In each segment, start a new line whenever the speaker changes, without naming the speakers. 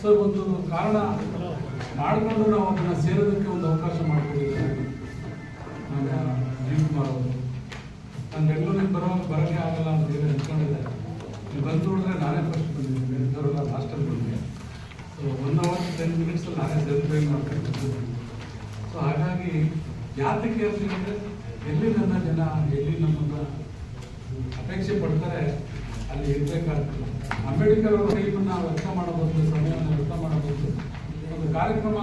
So ಒಂದು ಕಾರಣ ಮಾಡಿಕೊಂಡು ನಾವು ಅದನ್ನು ಸೇರೋದಕ್ಕೆ ಒಂದು ಅವಕಾಶ ಮಾಡಿಕೊಟ್ಟಿದ್ದಾರೆ ನಮ್ಮ ಜೀವ್ ಕುಮಾರ್ ಅವರು ನಾನು ಬೆಂಗಳೂರಿಗೆ ಬರೋ ಬರೋಕ್ಕೆ ಆಗಲ್ಲ ಅಂತ ಹೇಳಿ ಅಂದ್ಕೊಂಡಿದ್ದೆ ನೀವು ಬಂದು ನೋಡಿದ್ರೆ ನಾನೇ ಫಸ್ಟ್ ಬಂದಿದ್ದೀನಿ. ಬೆಂಗಳೂರಲ್ಲ ಲಾಸ್ಟಲ್ಲಿ ಬಂದಿದೆ ಸೊ ಒನ್ ಅವರ್ ಟೆನ್ ಮಿನಿಟ್ಸಲ್ಲಿ ನಾನೇ ಸೆಲೆಬ್ರೇಟ್ ಮಾಡ್ಕೊಂಡು ಸೊ ಹಾಗಾಗಿ ಯಾತಕ್ಕೆ ಅಂದರೆ ಎಲ್ಲಿ ನನ್ನ ಜನ, ಎಲ್ಲಿ ನಮ್ಮನ್ನು ಅಪೇಕ್ಷೆ ಪಡ್ತಾರೆ ಅಲ್ಲಿ ಇರಬೇಕಾಗ್ತದೆ ಅಂಬೇಡ್ಕರ್ ಅವರ ಟೈಮನ್ನು ವ್ಯರ್ಥ ಮಾಡಬಹುದು, ಸಮಯವನ್ನು ವ್ಯಕ್ತ ಮಾಡಬಹುದು. ಒಂದು ಕಾರ್ಯಕ್ರಮ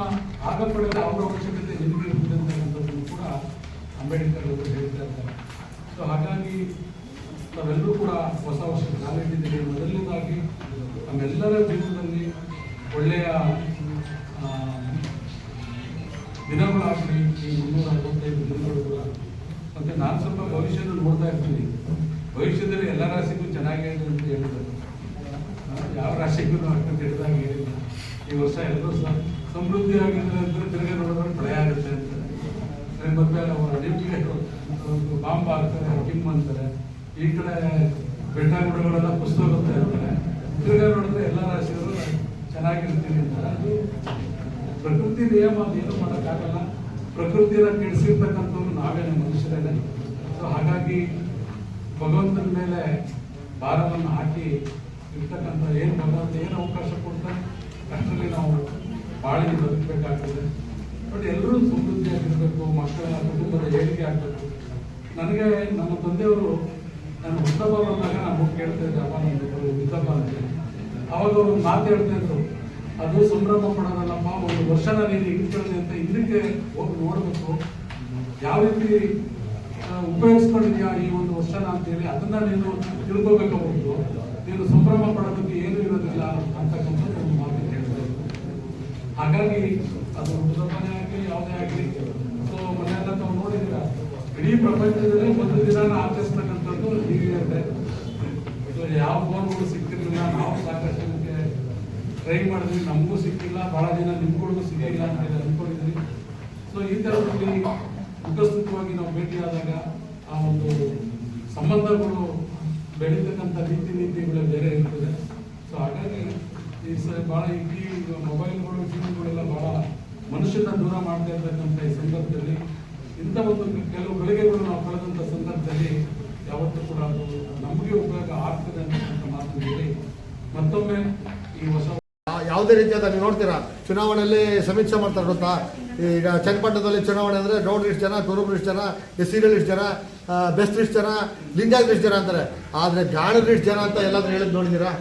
ಆಗಪಡೆದ ಅವರ ಅವಶ್ಯಕತೆ ನಿಮಗೆ ಇರ್ತದೆ ಅಂತಕ್ಕಂಥದ್ದನ್ನು ಕೂಡ ಅಂಬೇಡ್ಕರ್ ಅವರು ಹೇಳ್ತಾ ಇದ್ದಾರೆ. ಸೊ ಹಾಗಾಗಿ ನಾವೆಲ್ಲರೂ ಕೂಡ ಹೊಸ ವರ್ಷ ಕಾಲಿಟ್ಟಿದ್ದೀವಿ ಮೊದಲನೇದಾಗಿ ನಮ್ಮೆಲ್ಲರ ಜೀವನದಲ್ಲಿ ಒಳ್ಳೆಯ ದಿನಗಳಾಗಲಿ, ಈ ಮುನ್ನೂರ ಅರವತ್ತೈದು ದಿನಗಳು ಕೂಡ. ಮತ್ತು ನಾನು ಸ್ವಲ್ಪ ಭವಿಷ್ಯದಲ್ಲಿ ನೋಡ್ತಾ ಇರ್ತೀನಿ. ಭವಿಷ್ಯದಲ್ಲಿ ಎಲ್ಲರ ರಾಶಿಗೂ ಚೆನ್ನಾಗೇ ಇದೆ ಅಂತ ಹೇಳಿದ್ರು ಯಾವ ರಾಶಿಗೂ ಅಂತ ಹೇಳಿದಾಗ ಹೇಳಿಲ್ಲ. ಈ ವರ್ಷ ಎಲ್ಲರೂ ಸಹ ಸಮೃದ್ಧಿ ಆಗಿದ್ರೆ ಅಂತ ತಿರುಗಿ ನೋಡಿದ್ರೆ ಪ್ರಯ ಆಗುತ್ತೆ ಅಂತಾರೆ ಮತ್ತೆ ಅವರು ಬಾಂಬ್ ಆಗ್ತಾರೆ ಕಿಮ್ ಅಂತಾರೆ. ಈ ಕಡೆ ಬೆಟ್ಟ ಗುಡಗಳೆಲ್ಲ ಪುಸ್ತಕ ಹೋಗ್ತಾ ಇರ್ತಾರೆ ತಿರ್ಗಾ ನೋಡಿದ್ರೆ ಎಲ್ಲ ರಾಶಿಯವರು ಚೆನ್ನಾಗಿರ್ತೀನಿ ಅಂತ. ಅದು ಪ್ರಕೃತಿ ನಿಯಮ ಅದೇನು ಮಾಡೋಕ್ಕಾಗಲ್ಲ. ಪ್ರಕೃತಿನ ಕೆಡಿಸಿರ್ತಕ್ಕಂಥವ್ರು ನಾವೇನೆ ಮನುಷ್ಯರೇನೆ. ಸೊ, ಹಾಗಾಗಿ ಭಗವಂತನ ಮೇಲೆ ಭಾರವನ್ನು ಹಾಕಿ ಇರ್ತಕ್ಕಂಥ ಏನು ಭಗವಂತ ಏನು ಅವಕಾಶ ಕೊಡ್ತಾರೆ ಅಷ್ಟರಲ್ಲಿ ನಾವು ಬಾಳಿಗೆ ಬದುಕಬೇಕಾಗ್ತದೆ. ಬಟ್ ಎಲ್ಲರೂ ಸಮೃದ್ಧಿಯಾಗಿರಬೇಕು ಮಕ್ಕಳ ಕುಟುಂಬದ ಏಳಿಗೆ ಆಗಬೇಕು. ನನಗೆ ನಮ್ಮ ತಂದೆಯವರು ನಾನು ಹುಟ್ಟಬ್ಬ ಬಂದಾಗ ನಾನು ಕೇಳ್ತಾ ಇದ್ದೆ ನಮ್ಮದು ಹುಟ್ಟಬ್ಬ ಅಂತ. ಅವಾಗ ಅವರು ಒಂದು ಮಾತು ಹೇಳ್ತಾ ಇದ್ರು. ಅದು ಸಂಭ್ರಮ ಪಡೋದಲ್ಲಪ್ಪ, ಒಂದು ವರ್ಷನ ಇಲ್ಲಿ ಇಟ್ಕೊಳ್ಳಿ ಅಂತ ಹಿಂದಕ್ಕೆ ಹೋಗಿ ನೋಡಬೇಕು. ಯಾವ ರೀತಿ ಉಪಯೋಗಿಸ್ಕೊಂಡಿದ್ಯಾ ಈ ಒಂದು ವರ್ಷನ ಅಂತೇಳಿ ಅದನ್ನ ನೀನು ತಿಳ್ಕೋಬೇಕು ನೀನು ಸಂಭ್ರಮ ಪಡೋದಕ್ಕೆ ಏನು ಇರೋದಿಲ್ಲ ಅಂತಕ್ಕಂಥದ್ದು ಒಂದು ಮಾತು ಹೇಳ್ತಾ ಇದ್ರು. ಹಾಗಾಗಿ ಅದು ಮುಸಲ್ಮಾನೇ ಆಗಲಿ, ಯಾವುದೇ ಆಗಲಿ, ಸೊ ಮನೆಯೆಲ್ಲ ತಾವು ನೋಡಿದ್ದೀರ? ಇಡೀ ಪ್ರಪಂಚದಲ್ಲಿ ಒಂದು ದಿನ ಆಚರಿಸ್ತಕ್ಕಂಥದ್ದು ಹೀಗಿರುತ್ತೆ ಸೊ ಯಾವ ಫೋನ್ಗಳು ಸಿಗ್ತಿರ್ಲಿಲ್ಲ ನಾವು ಸಾಕಷ್ಟು ಟ್ರೈ ಮಾಡಿದ್ವಿ. ನಮಗೂ ಸಿಕ್ಕಿಲ್ಲ ಭಾಳ ದಿನ ನಿಮ್ಗಳಿಗೂ ಸಿಗಲಿಲ್ಲ ಅಂತ ಹೇಳಿ ಅಂದ್ಕೊಂಡಿದ್ವಿ ಸೊ ಈ ಥರದಲ್ಲಿ ಉಪಸ್ಥಿತವಾಗಿ ನಾವು ಭೇಟಿಯಾದಾಗ ಆ ಒಂದು ಸಂಬಂಧಗಳು ಬೆಳೀತಕ್ಕಂಥ ರೀತಿ ನೀತಿಗಳು ಬೇರೆ ಇರ್ತದೆ. ಸೊ ಹಾಗಾಗಿ ಈ ಸ ಭಾಳ ಈ ಟಿ ಮೊಬೈಲ್ಗಳು, ಟಿವಿಗಳೆಲ್ಲ ಭಾಳ ಮನುಷ್ಯನ ದೂರ ಮಾಡ್ತಾ ಇರ್ತಕ್ಕಂಥ ಈ ಸಂದರ್ಭದಲ್ಲಿ ಇಂಥ ಒಂದು ಕೆಲವು ಗಳಿಗೆಗಳು ನಾವು ಕಳೆದಂಥ ಸಂದರ್ಭದಲ್ಲಿ ಯಾವತ್ತೂ ಕೂಡ ಅದು ನಮಗೆ ಉಪಯೋಗ ಆಗ್ತದೆ ಅಂತಕ್ಕಂಥ ಮಾತು ಹೇಳಿ ಮತ್ತೊಮ್ಮೆ ಈ ಹೊಸ
ಯಾವುದೇ ರೀತಿಯಾದ ನೀವು ನೋಡ್ತೀರಾ, ಚುನಾವಣೆಯಲ್ಲಿ ಸಮೀಕ್ಷೆ ಮಾಡ್ತಾರೆ ಗೊತ್ತಾ? ಈಗ ಚನ್ನಪಟ್ಟಣದಲ್ಲಿ ಚುನಾವಣೆ ಅಂದರೆ ಡೌಡ್ ಇಷ್ಟು ಜನ ಕುರುಬರು ಇಷ್ಟು ಜನ ಎಸ್ ಸಿಗಳು ಇಷ್ಟು ಜನ ಬೆಸ್ಟ್ ಇಷ್ಟು ಜನ ಲಿಂಗಾಯತ್ ಇಷ್ಟು ಜನ ಅಂತಾರೆ. ಆದರೆ ಗಾಣರು ಇಷ್ಟು ಜನ ಅಂತ ಎಲ್ಲಾದರೂ ಹೇಳಿದ್ ನೋಡಿದ್ದೀರಾ?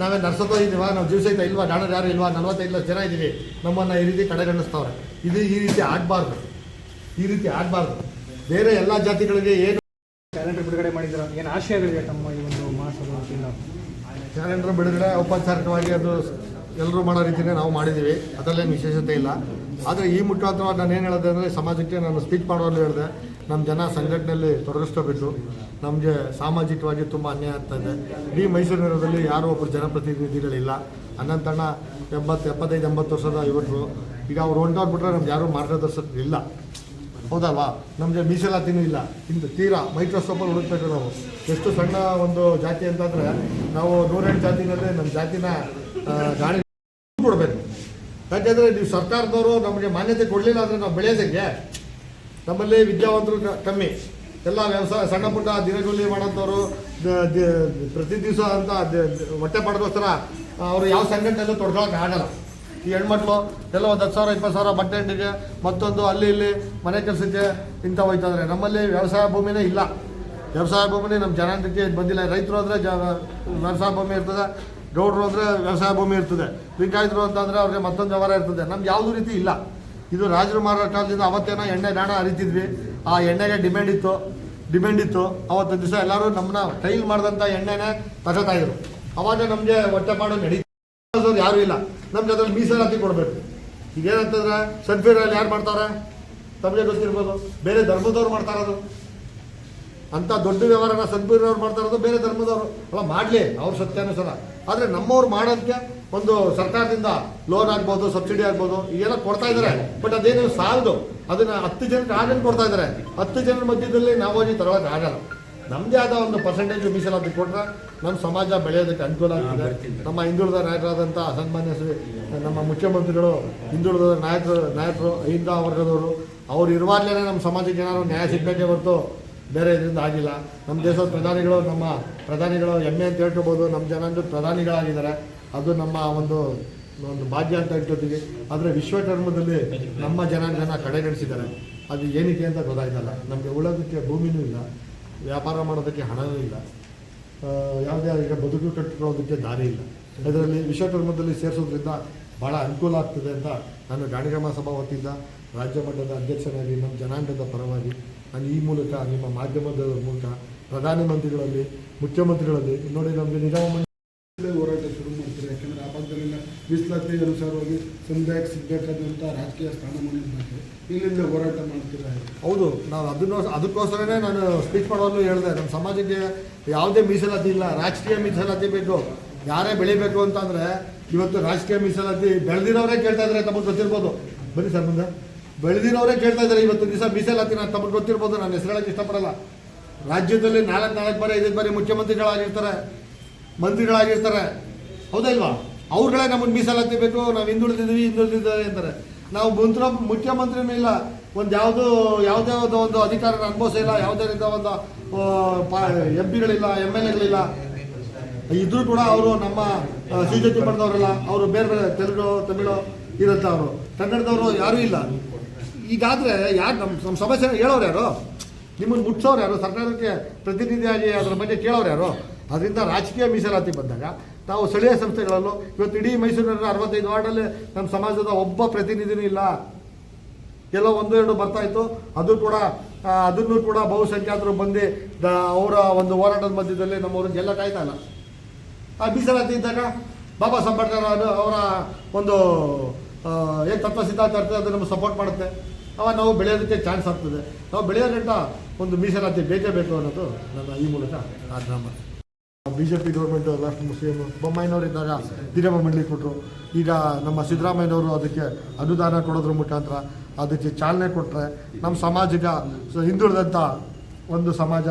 ನಾವೇ ನರ್ಸತ್ತೋ ಇದೀವ ನಾವು ಜೀವ ಸಹಿತ ಇಲ್ವಾ? ಗಾಣರು ಯಾರು ಇಲ್ವಾ? ನಲ್ವತ್ತೈದು ಲಕ್ಷ ಜನ ಇದ್ದೀವಿ. ನಮ್ಮನ್ನು ಈ ರೀತಿ ಕಡೆಗಣಿಸ್ತವ್ರೆ. ಇದು ಈ ರೀತಿ ಆಗಬಾರ್ದು. ಈ ರೀತಿ ಆಗಬಾರ್ದು. ಬೇರೆ ಎಲ್ಲ ಜಾತಿಗಳಿಗೆ ಏನು
ಕ್ಯಾಲೆಂಡರ್ ಬಿಡುಗಡೆ ಮಾಡಿದ್ರ ಏನು ಆಶಯಗಳಿದೆ ತಮ್ಮ ಈ ಒಂದು ಮಾಸದ ವತಿಯಿಂದ
ಕ್ಯಾಲೆಂಡರ್ ಬಿಡುಗಡೆ ಔಪಚಾರಿಕವಾಗಿ ಅದು ಎಲ್ಲರೂ ಮಾಡೋ ರೀತಿಯೇ ನಾವು ಮಾಡಿದ್ದೀವಿ. ಅದರಲ್ಲೇನು ವಿಶೇಷತೆ ಇಲ್ಲ. ಆದರೆ ಈ ಮುಖಾಂತರ ನಾನು ಏನು ಹೇಳಿದೆ ಅಂದರೆ ಸಮಾಜಕ್ಕೆ ನಾನು ಸ್ಪೀಚ್ ಮಾಡೋದು ಹೇಳಿದೆ ನಮ್ಮ ಜನ ಸಂಘಟನೆಯಲ್ಲಿ ತೊಡಗಿಸ್ಕೋಬೇಕು ನಮಗೆ ಸಾಮಾಜಿಕವಾಗಿ ತುಂಬ ಅನ್ಯಾಯ ಆಗ್ತಾ ಇದೆ. ಇಡೀ ಮೈಸೂರು ನಗರದಲ್ಲಿ ಯಾರೋ ಒಬ್ಬರು ಜನಪ್ರತಿನಿಧಿಗಳಿಲ್ಲ. ಅನ್ನಂತಣ್ಣ ಎಂಬತ್ತು, ಎಪ್ಪತ್ತೈದು, ಎಂಬತ್ತು ವರ್ಷದ ಯುವಕರು. ಈಗ ಅವ್ರು ಹೊಂಟೋಗ್ಬಿಟ್ರೆ ನಮ್ಗೆ ಯಾರೂ ಮಾರ್ಗದರ್ಶಕರು ಇಲ್ಲ ಹೌದಲ್ವಾ? ನಮಗೆ ಮೀಸಲಾತಿನೂ ಇಲ್ಲ. ಇಂದು ತೀರಾ ಮೈಕ್ರೋಸ್ಕೋಪಲ್ಲಿ ಹುಡುಕ್ಬೇಕು ನಾವು. ಎಷ್ಟು ಸಣ್ಣ ಒಂದು ಜಾತಿ ಅಂತಂದರೆ ನಾವು ನೂರೆಂಟು ಜಾತಿನಲ್ಲಿ ನಮ್ಮ ಜಾತಿನ ಗಾಳಿ ಕೊಡಬೇಕು ಯಾಕೆಂದರೆ ನೀವು ಸರ್ಕಾರದವರು ನಮಗೆ ಮಾನ್ಯತೆ ಕೊಡಲಿಲ್ಲ ಅಂದರೆ ನಾವು ಬೆಳೆಯೋದಕ್ಕೆ ನಮ್ಮಲ್ಲಿ ವಿದ್ಯಾವಂತರು ಕಮ್ಮಿ. ಎಲ್ಲ ವ್ಯವಸಾಯ, ಸಣ್ಣ ಪುಟ್ಟ ದಿನಗೂಲಿ ಮಾಡೋಂಥವ್ರು ಪ್ರತಿ ದಿವಸ ಅಂತ ಹೊಟ್ಟೆ ಪಡೆದೋಸ್ಕರ ಅವರು ಯಾವ ಸಂಘಟನೆಯಲ್ಲೂ ತೊಡ್ಕೊಳಕ್ಕೆ ಆಗಲ್ಲ. ಈ ಹೆಣ್ಮಕ್ಳು, ಎಲ್ಲ ಒಂದು ಹತ್ತು ಸಾವಿರ, ಇಪ್ಪತ್ತು ಸಾವಿರ ಬಟ್ಟೆ ಅಂಗಡಿಗೆ ಮತ್ತೊಂದು ಅಲ್ಲಿ ಇಲ್ಲಿ ಮನೆ ಕೆಲಸಕ್ಕೆ ಇಂಥ ಹೋಯ್ತಂದ್ರೆ ನಮ್ಮಲ್ಲಿ ವ್ಯವಸಾಯ ಭೂಮಿನೇ ಇಲ್ಲ. ವ್ಯವಸಾಯ ಭೂಮಿನೇ ನಮ್ಮ ಜನಾಂಗಕ್ಕೆ ಬಂದಿಲ್ಲ. ರೈತರು ಅಂದರೆ ಜ, ವ್ಯವಸಾಯ ಭೂಮಿ ಇರ್ತದೆ. ಗೌಡ್ರು ಅಂದರೆ ವ್ಯವಸಾಯ ಭೂಮಿ ಇರ್ತದೆ, ಲಿಂಗಾಯತರು ಅಂತಂದರೆ ಅವ್ರಿಗೆ ಮತ್ತೊಂದು ವ್ಯವಹಾರ ಇರ್ತದೆ. ನಮ್ಗೆ ಯಾವುದೂ ರೀತಿ ಇಲ್ಲ. ಇದು ರಾಜರು ಮಾರೋ ಕಾಲದಿಂದ ಅವತ್ತೇನೋ ಎಣ್ಣೆ ನಾಣ ಅರಿತಿದ್ವಿ. ಆ ಎಣ್ಣೆಗೆ ಡಿಮ್ಯಾಂಡ್ ಇತ್ತು ಡಿಮ್ಯಾಂಡ್ ಇತ್ತು. ಅವತ್ತು ದಿವಸ ಎಲ್ಲರೂ ನಮ್ಮನ್ನ ಟೈಲ್ ಮಾಡಿದಂಥ ಎಣ್ಣೆನೇ ತಗೋತಾ ಇದ್ರು. ಅವಾಗ ನಮಗೆ ಹೊಟ್ಟೆ ಮಾಡೋ ನಡೀತು ಯಾರು ಇಲ್ಲ. ನಮ್ಗೆ ಅದ್ರಲ್ಲಿ ಮೀಸಲಾತಿ ಕೊಡಬೇಕು. ಈಗ ಏನಂತಂದ್ರೆ ಅಲ್ಲಿ ಯಾರು ಮಾಡ್ತಾರೆ ತಮಗೆ ಗೊತ್ತಿರ್ಬೋದು. ಬೇರೆ ಧರ್ಮದವ್ರು ಮಾಡ್ತಾ ಅಂತ ದೊಡ್ಡ ವ್ಯವಹಾರನ ಸದ್ಬೀರವ್ರು ಮಾಡ್ತಾ ಇರೋದು ಬೇರೆ ಧರ್ಮದವರು. ಅಲ್ಲ ಮಾಡಲಿ ಅವ್ರ ಸತ್ಯಾನುಸಾರ. ಆದರೆ ನಮ್ಮವ್ರು ಮಾಡೋದಕ್ಕೆ ಒಂದು ಸರ್ಕಾರದಿಂದ ಲೋನ್ ಆಗ್ಬೋದು ಸಬ್ಸಿಡಿ ಆಗ್ಬೋದು ಈಗೆಲ್ಲ ಕೊಡ್ತಾ ಇದ್ದಾರೆ ಬಟ್ ಅದೇನು ಸಾಲದು. ಅದನ್ನು ಹತ್ತು ಜನಕ್ಕೆ ಆಗಲಿ ಕೊಡ್ತಾ ಇದ್ದಾರೆ ಹತ್ತು ಜನರ ಮಧ್ಯದಲ್ಲಿ ನಾವು ಹೋಗಿ ತಗೊಳಕ್ಕೆ ಆಗಲ್ಲ. ನಮ್ಮದೇ ಆದ ಒಂದು ಪರ್ಸೆಂಟೇಜ್ ಮೀಸಲಾತಿ ಕೊಟ್ಟರೆ ನಮ್ಮ ಸಮಾಜ ಬೆಳೆಯೋದಕ್ಕೆ ಅನುಕೂಲ ಆಗ್ತದೆ. ನಮ್ಮ ಹಿಂದುಳಿದ ನಾಯಕರಾದಂಥ ಸನ್ಮಾನ್ಯ ಶ್ರೀ ನಮ್ಮ ಮುಖ್ಯಮಂತ್ರಿಗಳು ಹಿಂದುಳಿದ ನಾಯಕರು ನಾಯಕರು ಹಿಂದ ವರ್ಗದವರು ಅವ್ರು ಇರುವಾಗಲೇ ನಮ್ಮ ಸಮಾಜಕ್ಕೆ ಏನಾದ್ರು ನ್ಯಾಯ ಸಿಗಬೇಕೇ ಹೊರತು ಬೇರೆ ಇದರಿಂದ ಆಗಿಲ್ಲ. ನಮ್ಮ ದೇಶದ ಪ್ರಧಾನಿಗಳು, ನಮ್ಮ ಪ್ರಧಾನಿಗಳು ಹೆಮ್ಮೆ ಅಂತ ಹೇಳ್ಕೊಬೋದು. ನಮ್ಮ ಜನಾಂಗದ ಪ್ರಧಾನಿಗಳಾಗಿದ್ದಾರೆ. ಅದು ನಮ್ಮ ಒಂದು ಒಂದು ಭಾಗ್ಯ ಅಂತ ಇಟ್ಕೋತೀವಿ ಆದರೆ ವಿಶ್ವ ಧರ್ಮದಲ್ಲಿ ಜನ ಜನ ಕಡೆಗಣಿಸಿದ್ದಾರೆ. ಅದು ಏನಕ್ಕೆ ಅಂತ ಗೊತ್ತಾಯ್ತಲ್ಲ. ನಮಗೆ ಉಳೋದಕ್ಕೆ ಭೂಮಿನೂ ಇಲ್ಲ. ವ್ಯಾಪಾರ ಮಾಡೋದಕ್ಕೆ ಹಣವೂ ಇಲ್ಲ. ಯಾವುದೇ ಈಗ ಬದುಕು ಕಟ್ಟಿಕೊಳ್ಳೋದಕ್ಕೆ ದಾರಿ ಇಲ್ಲ. ಇದರಲ್ಲಿ ವಿಶ್ವಕರ್ಮದಲ್ಲಿ ಸೇರಿಸೋದ್ರಿಂದ ಭಾಳ ಅನುಕೂಲ ಆಗ್ತದೆ ಅಂತ ನಾನು ಗಾಣಿಗಮ ಸಭಾ ವತಿಯಿಂದ ರಾಜ್ಯ ಮಟ್ಟದ ಅಧ್ಯಕ್ಷನಾಗಿ, ನಮ್ಮ ಜನಾಂಗದ ಪರವಾಗಿ ನಾನು ಈ ಮೂಲಕ, ನಿಮ್ಮ ಮಾಧ್ಯಮದ ಮೂಲಕ ಪ್ರಧಾನಮಂತ್ರಿಗಳಲ್ಲಿ ಮುಖ್ಯಮಂತ್ರಿಗಳಲ್ಲಿ, ನೋಡಿ ನಮಗೆ ನಿಗಮ
ಹೋರಾಟ ಶುರು ಮಾಡ್ತಾರೆ. ಯಾಕಂದರೆ ಆ ಭಾಗದಲ್ಲೆಲ್ಲ ಮೀಸಲಾತಿ ಅನುಸಾರವಾಗಿ ಸಮುದಾಯಕ್ಕೆ ಸಿಗಬೇಕಾದಂಥ ರಾಜಕೀಯ ಸ್ಥಾನಮಾನ ಇಲ್ಲಿಂದ ಹೋರಾಟ ಮಾಡ್ತೀರಾ?
ಹೌದು, ನಾವು ಅದನ್ನು, ಅದಕ್ಕೋಸ್ಕರನೇ ನಾನು ಸ್ಪೀಚ್ ಮಾಡೋದು ಹೇಳಿದೆ. ನಮ್ಮ ಸಮಾಜಕ್ಕೆ ಯಾವುದೇ ಮೀಸಲಾತಿ ಇಲ್ಲ. ರಾಜಕೀಯ ಮೀಸಲಾತಿ ಬೇಕು. ಯಾರೇ ಬೆಳಿಬೇಕು ಅಂತಂದರೆ, ಇವತ್ತು ರಾಜಕೀಯ ಮೀಸಲಾತಿ ಬೆಳೆದಿರೋರೇ ಕೇಳ್ತಾ ಇದ್ದಾರೆ ತಮಗೆ ಗೊತ್ತಿರ್ಬೋದು. ಬನ್ನಿ ಸರ್ ಮುಂದೆ. ಬೆಳೆದಿರೋರೇ ಕೇಳ್ತಾ ಇದ್ದಾರೆ ಇವತ್ತು ದಿವಸ ಮೀಸಲಾತಿ ನಾನು ತಮಗೆ ಗೊತ್ತಿರ್ಬೋದು ನಾನು ಹೆಸರು ಇಷ್ಟಪಡಲ್ಲ. ರಾಜ್ಯದಲ್ಲಿ ನಾಲ್ಕು ನಾಲ್ಕು ಬಾರಿ, ಐದೈದು ಬಾರಿ ಮುಖ್ಯಮಂತ್ರಿಗಳಾಗಿರ್ತಾರೆ, ಮಂತ್ರಿಗಳಾಗಿರ್ತಾರೆ. ಹೌದಾ ಇಲ್ವಾ? ಅವ್ರುಗಳೇ ನಮಗೆ ಮೀಸಲಾತಿ ಬೇಕು, ನಾವು ಹಿಂದುಳಿದಿದ್ದೀವಿ, ಹಿಂದುಳಿದಿದ್ದಾರೆ ಅಂತಾರೆ. ನಾವು ಮುಂತ್ರ ಮುಖ್ಯಮಂತ್ರಿನೂ ಇಲ್ಲ, ಒಂದು ಯಾವುದೋ, ಯಾವುದೇ ಒಂದು ಅಧಿಕಾರದ ಅನುಭವ ಇಲ್ಲ, ಯಾವುದೇ ರೀತಿಯ ಒಂದು ಎಂ ಪಿಗಳಿಲ್ಲ ಎಂ ಎಲ್ ಎಗಳಿಲ್ಲ ಇದ್ರೂ ಕೂಡ ಅವರು ನಮ್ಮ ಸಿ ಜೆ ಪಡೆದವರಲ್ಲ, ಅವರು ಬೇರೆ ಬೇರೆ ತೆಲುಗು, ತಮಿಳು ಇರುತ್ತೆ ಅವರು ಕನ್ನಡದವರು ಯಾರೂ ಇಲ್ಲ. ಈಗಾದರೆ ಯಾರು ನಮ್ಮ ನಮ್ಮ ಸಮಸ್ಯೆ ಹೇಳೋರು ಯಾರು? ನಿಮ್ಮನ್ನು ಮುಟ್ಸೋರು ಯಾರು? ಸರ್ಕಾರಕ್ಕೆ ಪ್ರತಿನಿಧಿಯಾಗಿ ಅದರ ಬಗ್ಗೆ ಕೇಳೋರು ಯಾರು? ಅದರಿಂದ ರಾಜಕೀಯ ಮೀಸಲಾತಿ ಬಂದಾಗ ತಾವು ಸ್ಥಳೀಯ ಸಂಸ್ಥೆಗಳಲ್ಲೂ ಇವತ್ತು ಇಡೀ ಮೈಸೂರಿನ ಅರವತ್ತೈದು ವಾರ್ಡಲ್ಲಿ ನಮ್ಮ ಸಮಾಜದ ಒಬ್ಬ ಪ್ರತಿನಿಧಿನೂ ಇಲ್ಲ. ಎಲ್ಲೋ ಒಂದು, ಎರಡು ಬರ್ತಾ ಇತ್ತು. ಅದು ಕೂಡ ಅದನ್ನು ಕೂಡ ಬಹುಸಂಖ್ಯಾತರು ಬಂದು ದ- ಅವರ ಒಂದು ಹೋರಾಟದ ಮಧ್ಯದಲ್ಲಿ ನಮ್ಮವ್ರನ್ನ ಗೆಲ್ಲ ಕಾಯ್ತಾ ಇಲ್ಲ. ಆ ಮೀಸಲಾತಿ ಇದ್ದಾಗ ಬಾಬಾ ಸಾಹೇಬ್ ಅವರ ಒಂದು ಏನು ತತ್ವ ಸಿದ್ಧಾಂತ ಇರ್ತದೆ ಅದು ನಮ್ಗೆ ಸಪೋರ್ಟ್ ಮಾಡುತ್ತೆ. ಅವಾಗ ನಾವು ಬೆಳೆಯೋದಕ್ಕೆ ಚಾನ್ಸ್ ಆಗ್ತದೆ. ನಾವು ಬೆಳೆಯೋದ್ರಿಂದ ಒಂದು ಮೀಸಲಾತಿ ಬೇಕೇ ಬೇಕು ಅನ್ನೋದು ನನ್ನ ಈ ಮೂಲಕ ಆಗ್ರಹ B J P government last Muslim ಬೊಮ್ಮಾಯಿನವರು ಇದ್ದಾಗ ಹಿರೇಮ ಮಂಡಳಿ ಕೊಟ್ಟರು ಈಗ ನಮ್ಮ ಸಿದ್ದರಾಮಯ್ಯನವರು ಅದಕ್ಕೆ ಅನುದಾನ ಕೊಡೋದ್ರ ಮುಖಾಂತರ ಅದಕ್ಕೆ ಚಾಲನೆ ಕೊಟ್ಟರೆ ನಮ್ಮ ಸಮಾಜಕ್ಕೆ ಸ- ಹಿಂದುಳಿದಂಥ ಒಂದು ಸಮಾಜ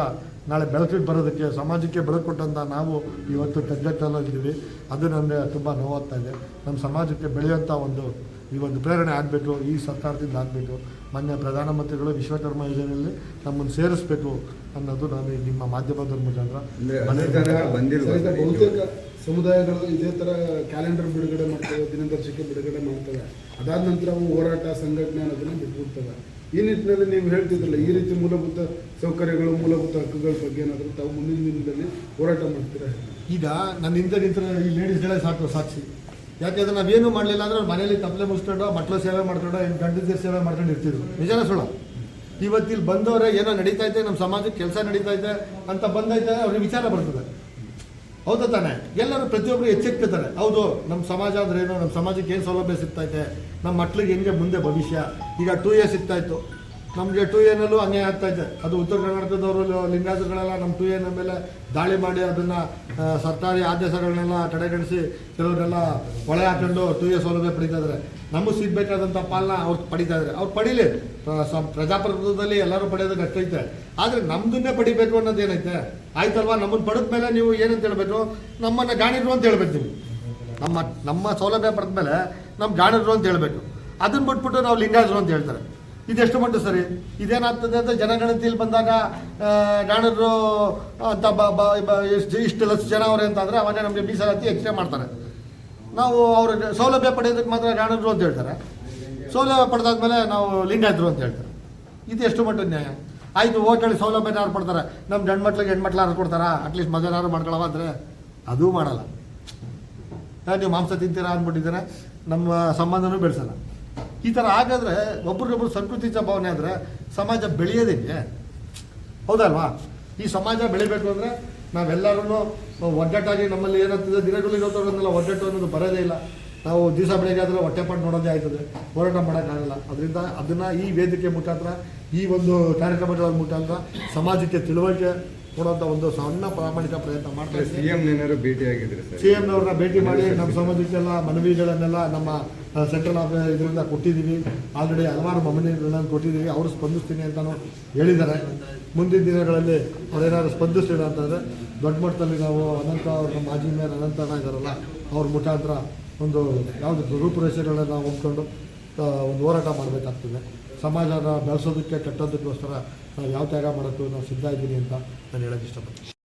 ನಾಳೆ ಬೆಳಕಿಗೆ ಬರೋದಕ್ಕೆ ಸಮಾಜಕ್ಕೆ ಬೆಳಕು ಕೊಟ್ಟಂಥ ನಾವು ಇವತ್ತು ಕಗ್ಗಟ್ಟಲ್ಲಿದ್ದೀವಿ ಅದು ನನಗೆ ತುಂಬ ನೋವಾಗ್ತಾ ಇದೆ. ನಮ್ಮ ಸಮಾಜಕ್ಕೆ ಬೆಳೆಯುವಂಥ ಒಂದು ಈ ಒಂದು ಪ್ರೇರಣೆ ಆಗಬೇಕು ಈ ಸರ್ಕಾರದಿಂದ ಆಗಬೇಕು ಮಾನ್ಯ ಪ್ರಧಾನಮಂತ್ರಿಗಳು ವಿಶ್ವಕರ್ಮ ಯೋಜನೆಯಲ್ಲಿ ನಮ್ಮನ್ನು ಸೇರಿಸ್ಬೇಕು ಅನ್ನೋದು ನಾನು ನಿಮ್ಮ ಮಾಧ್ಯಮದ ಮುಖಾಂತರ
ಬಹುತೇಕ ಸಮುದಾಯಗಳು ಇದೇ ಥರ ಕ್ಯಾಲೆಂಡರ್ ಬಿಡುಗಡೆ ಮಾಡ್ತವೆ ದಿನದರ್ಶಿಕೆ ಬಿಡುಗಡೆ ಮಾಡ್ತವೆ. ಅದಾದ ನಂತರ ಅವು ಹೋರಾಟ ಸಂಘಟನೆ ಅನ್ನೋದನ್ನ ಬಿಟ್ಬಿಡ್ತವೆ. ಈ ನಿಟ್ಟಿನಲ್ಲಿ ನೀವು ಹೇಳ್ತಿದ್ರಲ್ಲ ಈ ರೀತಿ ಮೂಲಭೂತ ಸೌಕರ್ಯಗಳು ಮೂಲಭೂತ ಹಕ್ಕುಗಳ ಬಗ್ಗೆ ಏನಾದರೂ ತಾವು ಮುಂದಿನ ದಿನದಲ್ಲಿ ಹೋರಾಟ ಮಾಡ್ತೀರಾ?
ಈಗ ನನ್ನ ಹಿಂದೆ ನಿಂತರ ಈ ಲೇಡೀಸ್ಗಳೇ ಸಾಕು ಸಾಕ್ಷಿ. ಯಾಕೆಂದ್ರೆ ನಾವೇನು ಮಾಡಲಿಲ್ಲ ಅಂದ್ರೆ ಮನೇಲಿ ತಪ್ಪಲೆ ಮುಚ್ಕೊಂಡು ಮಕ್ಕಳು ಸೇವೆ ಮಾಡ್ಕೊಂಡು ಗಂಡದ ಸೇವೆ ಮಾಡ್ಕೊಂಡು ಇರ್ತಿದ್ರು. ನಿಜನ ಸುಳ್ಳು? ಇವತ್ತಿಲ್ಲಿ ಬಂದವರೇ ಏನೋ ನಡೀತಾ ನಮ್ಮ ಸಮಾಜಕ್ಕೆ ಕೆಲಸ ನಡೀತಾ ಅಂತ ಬಂದೈತೆ ಅವ್ರಿಗೆ ವಿಚಾರ ಬರ್ತದೆ. ಹೌದಾ ತಾನೆ? ಎಲ್ಲರೂ ಪ್ರತಿಯೊಬ್ಬರು ಎಚ್ಚೆತ್ತಿರ್ತಾರೆ ಹೌದು ನಮ್ಮ ಸಮಾಜ ಅಂದ್ರೆ ಏನು ನಮ್ಮ ಸಮಾಜಕ್ಕೆ ಏನು ಸೌಲಭ್ಯ ಸಿಗ್ತೈತೆ ನಮ್ಮ ಮಕ್ಳಿಗೆ ಹೆಂಗೆ ಮುಂದೆ ಭವಿಷ್ಯ? ಈಗ ಟೂ ಇಯರ್ಸ್ ಸಿಗ್ತಾ ಇತ್ತು. ನಮಗೆ ಟು ಎನಲ್ಲೂ ಅನ್ಯಾಯ ಆಗ್ತಾ ಇದೆ. ಅದು ಉತ್ತರ ಕರ್ನಾಟಕದವರು ಲಿಂಗಾಯತಗಳೆಲ್ಲ ನಮ್ಮ ಟು ಎನ್ ಮೇಲೆ ದಾಳಿ ಮಾಡಿ ಅದನ್ನು ಸರ್ಕಾರಿ ಆದೇಶಗಳನ್ನೆಲ್ಲ ಕಡೆಗಣಿಸಿ ಕೆಲವರೆಲ್ಲ ಒಳೆ ಹಾಕೊಂಡು ಟು ಎ ಸೌಲಭ್ಯ ಪಡಿತಾ ಇದ್ದಾರೆ ನಮಗೆ ಸಿಗ್ಬೇಕಾದಂಥ ಪಾಲನ ಅವ್ರು ಪಡಿತಾ ಇದ್ದಾರೆ ಅವ್ರು ಪಡೀಲಿ. ಪ್ರ- ಪ್ರಜಾಪ್ರಭುತ್ವದಲ್ಲಿ ಎಲ್ಲರೂ ಪಡೆಯೋದಕ್ಕೆ ಅಷ್ಟೈತೆ ಆದರೆ ನಮ್ಮದನ್ನೇ ಪಡಿಬೇಕು ಅನ್ನೋದು ಏನೈತೆ? ಆಯ್ತಲ್ವಾ? ನಮ್ಮನ್ನು ಪಡೆದ ಮೇಲೆ ನೀವು ಏನಂತ ಹೇಳಬೇಕು? ನಮ್ಮನ್ನು ಗಾಣಿದ್ರು ಅಂತ ಹೇಳ್ಬೇಕು ನೀವು. ನಮ್ಮ ನಮ್ಮ ಸೌಲಭ್ಯ ಪಡೆದ ಮೇಲೆ ನಮ್ಮ ಗಾಣಿದ್ರು ಅಂತ ಹೇಳಬೇಕು. ಅದನ್ನ ಬಿಟ್ಬಿಟ್ಟು ನಾವು ಲಿಂಗಾಯತರು ಅಂತ ಹೇಳ್ತಾರೆ. ಇದೆಷ್ಟು ಮಟ್ಟು ಸರಿ? ಇದೇನಾಗ್ತದೆ ಅಂತ ಜನಗಣತಿಯಲ್ಲಿ ಬಂದಾಗ ನಾಡರು ಅಂತ ಇಷ್ಟು ಲಕ್ಷ ಜನ ಅವರೇ ಅಂತಂದರೆ ಅವನೇ ನಮಗೆ ಮೀಸಲಾತಿ ಎಕ್ಸ್ರೇ ಮಾಡ್ತಾರೆ. ನಾವು ಅವ್ರ ಸೌಲಭ್ಯ ಪಡೆಯೋದಕ್ಕೆ ಮಾತ್ರ ಗಾಣರು ಅಂತ ಹೇಳ್ತಾರೆ. ಸೌಲಭ್ಯ ಪಡೆದಾದ್ಮೇಲೆ ನಾವು ಲಿಂಗಾಯತರು ಅಂತ ಹೇಳ್ತಾರೆ. ಇದು ಎಷ್ಟು ಮಟ್ಟು ನ್ಯಾಯ? ಆಯಿತು ಓಟಲ್ಲಿ ಸೌಲಭ್ಯ ಯಾರು ಪಡ್ತಾರೆ ನಮ್ಮ ಗಂಡು ಮಕ್ಳಿಗೆ ಹೆಣ್ಮಕ್ಳು ಯಾರು ಕೊಡ್ತಾರಾ? ಅಟ್ಲೀಸ್ಟ್ ಮದುವೆನಾರು ಮಾಡ್ಕೊಳವ ಅಂದರೆ ಅದೂ ಮಾಡಲ್ಲ. ನೀವು ಮಾಂಸ ತಿಂತೀರಾ ಅಂದ್ಬಿಟ್ಟಿದ್ದಾರೆ? ನಮ್ಮ ಸಂಬಂಧನೂ ಬೆಳೆಸಲ್ಲ. ಈ ಥರ ಆಗಿದ್ರೆ ಒಬ್ರಿಗೊಬ್ರು ಸಂಸ್ಕೃತಿ ಭಾವನೆ ಆದರೆ ಸಮಾಜ ಬೆಳೆಯೋದೇಗೆ ಹೌದಲ್ವಾ? ಈ ಸಮಾಜ ಬೆಳಿಬೇಕು ಅಂದರೆ ನಾವೆಲ್ಲರೂ ಒಗ್ಗಟ್ಟಾಗಿ ನಮ್ಮಲ್ಲಿ ಏನಾಗ್ತದೆ ದಿನಗಳು ಇರೋದ್ರನ್ನೆಲ್ಲ ಒಗ್ಗಟ್ಟು ಅನ್ನೋದು ಬರೋದೇ ಇಲ್ಲ. ನಾವು ದಿವಸ ಬೆಳಗ್ಗೆ ಆದರೆ ಹೊಟ್ಟೆಪಾಡು ನೋಡೋದೇ ಆಯ್ತದೆ. ಹೋರಾಟ ಮಾಡೋಕ್ಕಾಗಲ್ಲ. ಅದರಿಂದ ಅದನ್ನು ಈ ವೇದಿಕೆ ಮುಖಾಂತರ ಈ ಒಂದು ಕಾರ್ಯಕ್ರಮಗಳ ಮುಖಾಂತರ ಸಮಾಜಕ್ಕೆ ತಿಳುವಳಿಕೆ ಕೊಡುವಂಥ ಒಂದು ಸಣ್ಣ ಪ್ರಾಮಾಣಿಕ ಪ್ರಯತ್ನ ಮಾಡ್ತಾರೆ
ಸಿ ಎಂ ಭೇಟಿ ಆಗಿದ್ರೆ ಸಿ
ಸಿ ಅವ್ರನ್ನ ಭೇಟಿ ಮಾಡಿ ನಮ್ಮ ಸಮಾಜಕ್ಕೆಲ್ಲ ಮನವಿಗಳನ್ನೆಲ್ಲ ನಮ್ಮ ಸೆಂಟ್ರಲ್ ಆಫ್ ಇದರಿಂದ ಕೊಟ್ಟಿದ್ದೀವಿ. ಆಲ್ರೆಡಿ ಹಲವಾರು ಮನವಿಗಳನ್ನ ಕೊಟ್ಟಿದ್ದೀವಿ. ಅವರು ಸ್ಪಂದಿಸ್ತೀನಿ ಅಂತಲೂ ಹೇಳಿದ್ದಾರೆ. ಮುಂದಿನ ದಿನಗಳಲ್ಲಿ ಅವರೇನಾದ್ರು ಸ್ಪಂದಿಸ್ಲಿಲ್ಲ ಅಂತಂದರೆ ದೊಡ್ಡ ಮಟ್ಟದಲ್ಲಿ ನಾವು ಅನಂತ ಅವ್ರ ಮಾಜಿ ಮೇಯರ್ ಅನಂತನ ಇದ್ದಾರಲ್ಲ, ಅವ್ರ ಮುಖಾಂತರ ಒಂದು ಯಾವುದು ರೂಪುರೇಷೆಗಳನ್ನ ನಾವು ಹೊಂದ್ಕೊಂಡು ಒಂದು ಹೋರಾಟ ಮಾಡಬೇಕಾಗ್ತದೆ. ಸಮಾಜನ ಬೆಳೆಸೋದಕ್ಕೆ ಕಟ್ಟೋದಕ್ಕೋಸ್ಕರ ನಾವು ಯಾವ ತ್ಯಾಗ ಮಾಡೋಕ್ಕೂ ನಾವು ಸಿದ್ಧ ಇದ್ದೀನಿ ಅಂತ ನಾನು ಹೇಳೋಕ್ಕೆ ಇಷ್ಟಪಡ್ತೀನಿ.